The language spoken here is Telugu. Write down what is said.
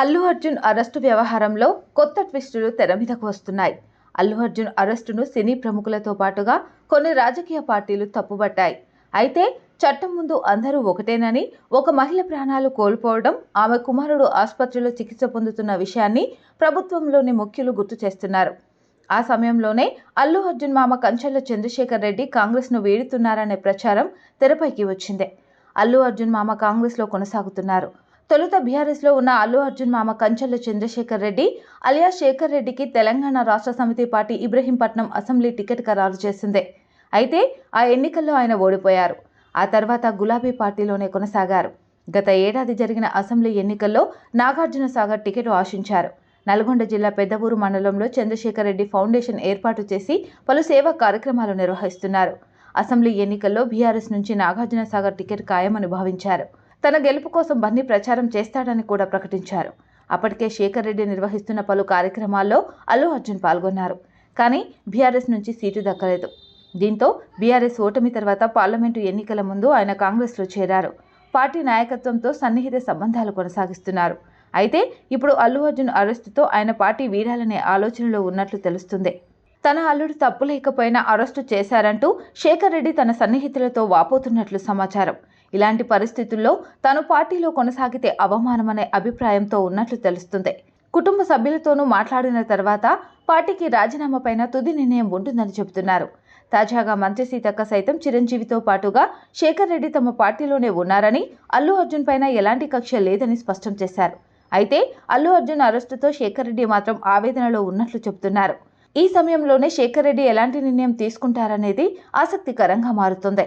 అల్లు అర్జున్ అరెస్టు వ్యవహారంలో కొత్త ట్విస్టులు తెర మీదకు వస్తున్నాయి. అల్లు అర్జున్ అరెస్టును సినీ ప్రముఖులతో పాటుగా కొన్ని రాజకీయ పార్టీలు తప్పుబట్టాయి. అయితే చట్టం ముందు అందరూ ఒకటేనని ఒక మహిళ ప్రాణాలు కోల్పోవడం ఆమె కుమారుడు ఆసుపత్రిలో చికిత్స పొందుతున్న విషయాన్ని ప్రభుత్వంలోని ముఖ్యులు గుర్తు చేస్తున్నారు. ఆ సమయంలోనే అల్లు అర్జున్ మామ కంచెల చంద్రశేఖర్ రెడ్డి కాంగ్రెస్ను వీడుతున్నారనే ప్రచారం తెరపైకి వచ్చింది. అల్లు అర్జున్ మామ కాంగ్రెస్లో కొనసాగుతున్నారు. తొలుత బీఆర్ఎస్లో ఉన్న అల్లు అర్జున్ మామ కంచెల చంద్రశేఖర్ రెడ్డి అలియా శేఖర్ రెడ్డికి తెలంగాణ రాష్ట్ర సమితి పార్టీ ఇబ్రహీంపట్నం అసెంబ్లీ టికెట్ ఖరారు చేసింది. అయితే ఆ ఎన్నికల్లో ఆయన ఓడిపోయారు. ఆ తర్వాత గులాబీ పార్టీలోనే కొనసాగారు. గత ఏడాది జరిగిన అసెంబ్లీ ఎన్నికల్లో నాగార్జున సాగర్ టికెట్ ఆశించారు. నల్గొండ జిల్లా పెద్దవూరు మండలంలో చంద్రశేఖర్ రెడ్డి ఫౌండేషన్ ఏర్పాటు చేసి పలు సేవా కార్యక్రమాలు నిర్వహిస్తున్నారు. అసెంబ్లీ ఎన్నికల్లో బీఆర్ఎస్ నుంచి నాగార్జున సాగర్ టికెట్ ఖాయమని భావించారు. తన గెలుపు కోసం బన్నీ ప్రచారం చేస్తాడని కూడా ప్రకటించారు. అప్పటికే శేఖర్ రెడ్డి నిర్వహిస్తున్న పలు కార్యక్రమాల్లో అల్లు అర్జున్ పాల్గొన్నారు. కానీ బీఆర్ఎస్ నుంచి సీటు దక్కలేదు. దీంతో బీఆర్ఎస్ ఓటమి తర్వాత పార్లమెంటు ఎన్నికల ముందు ఆయన కాంగ్రెస్లో చేరారు. పార్టీ నాయకత్వంతో సన్నిహిత సంబంధాలు కొనసాగిస్తున్నారు. అయితే ఇప్పుడు అల్లు అర్జున్ అరెస్టుతో ఆయన పార్టీ వీడాలనే ఆలోచనలో ఉన్నట్లు తెలుస్తుంది. తన అల్లుడు తప్పు లేకపోయినా అరెస్టు చేశారంటూ శేఖర్ రెడ్డి తన సన్నిహితులతో వాపోతున్నట్లు సమాచారం. ఇలాంటి పరిస్థితుల్లో తాను పార్టీలో కొనసాగితే అవమానమనే అభిప్రాయంతో ఉన్నట్లు తెలుస్తుంది. కుటుంబ సభ్యులతోనూ మాట్లాడిన తర్వాత పార్టీకి రాజీనామా పైన తుది నిర్ణయం ఉంటుందని చెబుతున్నారు. తాజాగా మంత్రి సీతక్క సైతం చిరంజీవితో పాటుగా శేఖర్ రెడ్డి తమ పార్టీలోనే ఉన్నారని అల్లు అర్జున్ పైన ఎలాంటి కక్ష లేదని స్పష్టం చేశారు. అయితే అల్లు అర్జున్ అరెస్టుతో శేఖర్ రెడ్డి మాత్రం ఆవేదనలో ఉన్నట్లు చెబుతున్నారు. ఈ సమయంలోనే శేఖర్ రెడ్డి ఎలాంటి నిర్ణయం తీసుకుంటారనేది ఆసక్తికరంగా మారుతుంది.